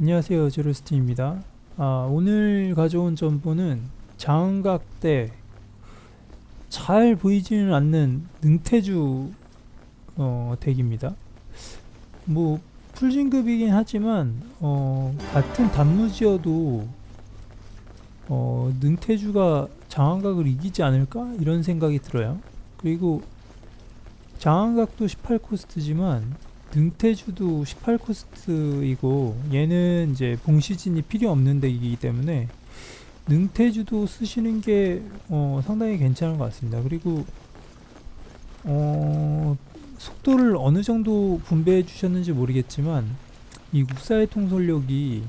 안녕하세요 제로스틴입니다. 아, 오늘 가져온 정보는 장각 때잘 보이지는 않는 능태주 어, 덱입니다. 뭐 풀진급이긴 하지만 어, 같은 단무지여도 어, 능태주가 장한각을 이기지 않을까? 이런 생각이 들어요. 그리고 장한각도 18코스트지만 능태주도 18코스트이고 얘는 이제 봉시진이 필요 없는 덱이기 때문에 능태주도 쓰시는 게 어, 상당히 괜찮은 것 같습니다. 그리고 어, 속도를 어느 정도 분배해 주셨는지 모르겠지만 이 국사의 통솔력이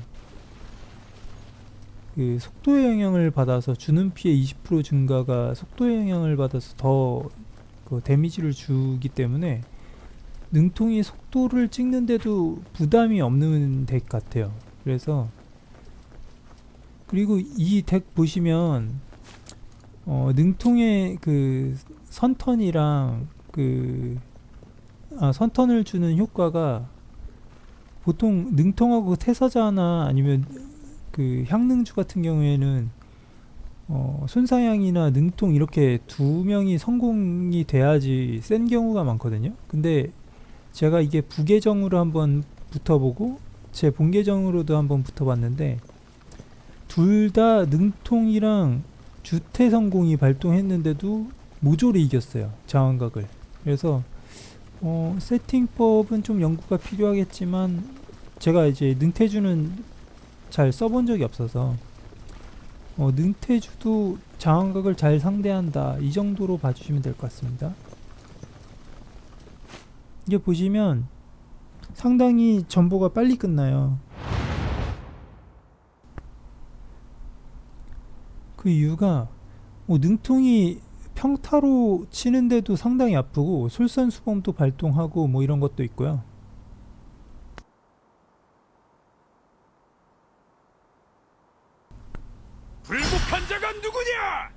그 속도의 영향을 받아서 주는 피해 20% 증가가 속도의 영향을 받아서 더 그 데미지를 주기 때문에 능통이 속도를 찍는데도 부담이 없는 덱 같아요. 그래서 그리고 이 덱 보시면 어, 능통의 그 선턴이랑 그 아, 선턴을 주는 효과가 보통 능통하고 태사자나 아니면 그 향능주 같은 경우에는 어, 손사양이나 능통 이렇게 두 명이 성공이 돼야지 센 경우가 많거든요. 근데 제가 이게 부계정으로 한번 붙어보고 제 본계정으로도 한번 붙어봤는데 둘 다 능통이랑 주태 성공이 발동했는데도 모조리 이겼어요 자원각을. 그래서 어, 세팅법은 좀 연구가 필요하겠지만 제가 이제 능태주는 잘 써본 적이 없어서 어, 능태주도 장원각을 잘 상대한다 이 정도로 봐주시면 될 것 같습니다 이게 보시면 상당히 전보가 빨리 끝나요. 그 이유가 뭐 능통이 평타로 치는데도 상당히 아프고 솔선수범도 발동하고 뭐 이런 것도 있고요. 불복한 자가 누구냐?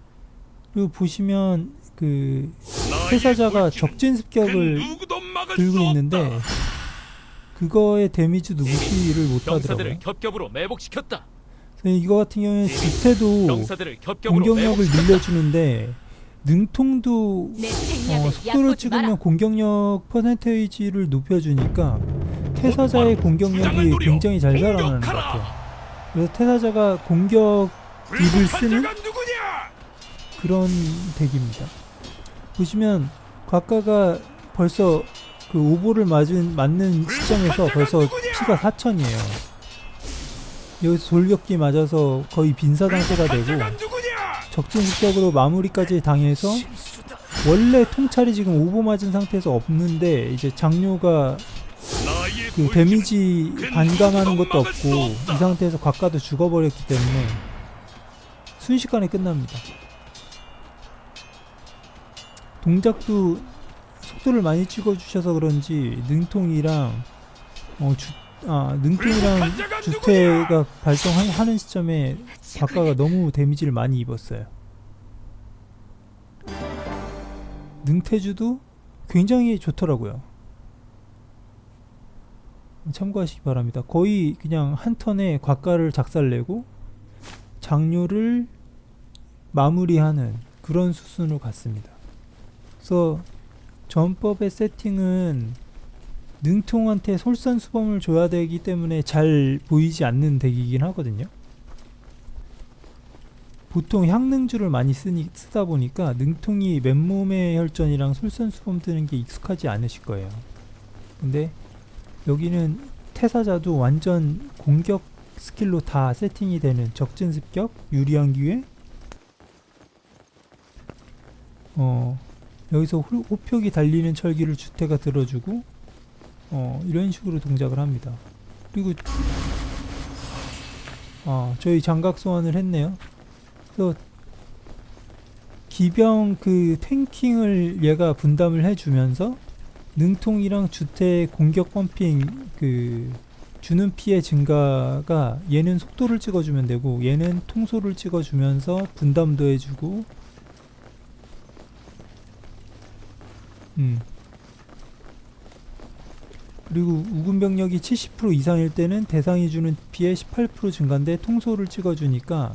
그리고 보시면 그 나의 태사자가 물기는 적진 그 습격을 누구도 막을 들고 수 있는데. 그거의 데미지도 무시를 못하더라고요. 병사들을 겹겹으로 매복시켰다. 이거 같은 경우에는 주태도 겹겹으로 공격력을. 늘려주는데 능통도 내 어, 속도를 찍으면. 공격력 퍼센테이지를 높여주니까 태사자의 공격력이 굉장히 잘 살아나는 것. 같아요. 그래서 태사자가 공격 딜을 쓰는? 그런 덱입니다. 보시면 곽가가 벌써 그 오보를 맞은 맞는 시점에서 벌써 피가 4천이에요. 여기서 돌격기 맞아서 거의 빈사 상태가 불복한 되고 자가 누구냐? 적진 습격으로 마무리까지 당해서. 원래 통찰이 지금 오버 맞은 상태에서 없는데 이제 장료가 그 데미지 그 반감하는 것도 없고. 이 상태에서 곽가도 죽어버렸기 때문에 순식간에 끝납니다. 동작도 속도를 많이 찍어주셔서 그런지 능통이랑 어, 주, 아, 능통이랑 주태가 발동하는 시점에 곽가가 너무 데미지를 많이 입었어요. 능태주도 굉장히 좋더라고요. 참고하시기 바랍니다. 거의 그냥 한 턴에 곽가를 작살내고 장료를 마무리하는 그런 수순으로 갔습니다. 그래서 전법의 세팅은 능통한테 솔선수범을 줘야 되기 때문에 잘 보이지 않는 덱이긴 하거든요. 보통 향능주를 많이 쓰니, 쓰다 보니까 능통이 맨몸의 혈전이랑 솔선수범 뜨는 게 익숙하지 않으실 거예요. 근데 여기는 태사자도 완전 공격 스킬로 다 세팅이 되는 적진 습격, 유리한 기회 어 여기서 호, 호표기 달리는 철기를 주태가 들어주고 어 이런 식으로 동작을 합니다. 그리고 아 저희 장각 소환을 했네요. 그래서 기병 그 탱킹을 얘가 분담을 해주면서 능통이랑 주태 공격 펌핑 그 주는 피해 증가가 얘는 속도를 찍어주면 되고 얘는 통소를 찍어주면서 분담도 해주고 음 그리고 우군 병력이 70% 이상일 때는 대상이 주는 피해 18% 증가인데 통솔을 찍어주니까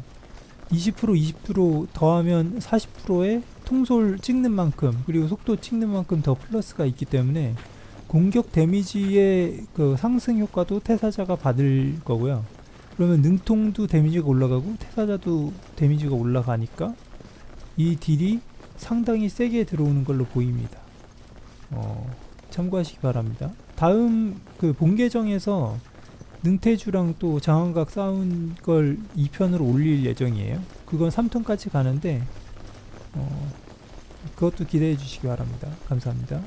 20% 20% 더하면 40%의 통솔 찍는 만큼 그리고 속도 찍는 만큼 더 플러스가 있기 때문에 공격 데미지의 그 상승 효과도 태사자가 받을 거고요. 그러면 능통도 데미지가 올라가고 태사자도 데미지가 올라가니까 이 딜이 상당히 세게 들어오는 걸로 보입니다. 어, 참고하시기 바랍니다. 다음 그 본계정에서 능태주랑 또 장황각 싸운 걸 2편으로 올릴 예정이에요. 그건 3턴까지 가는데 어, 그것도 기대해 주시기 바랍니다. 감사합니다.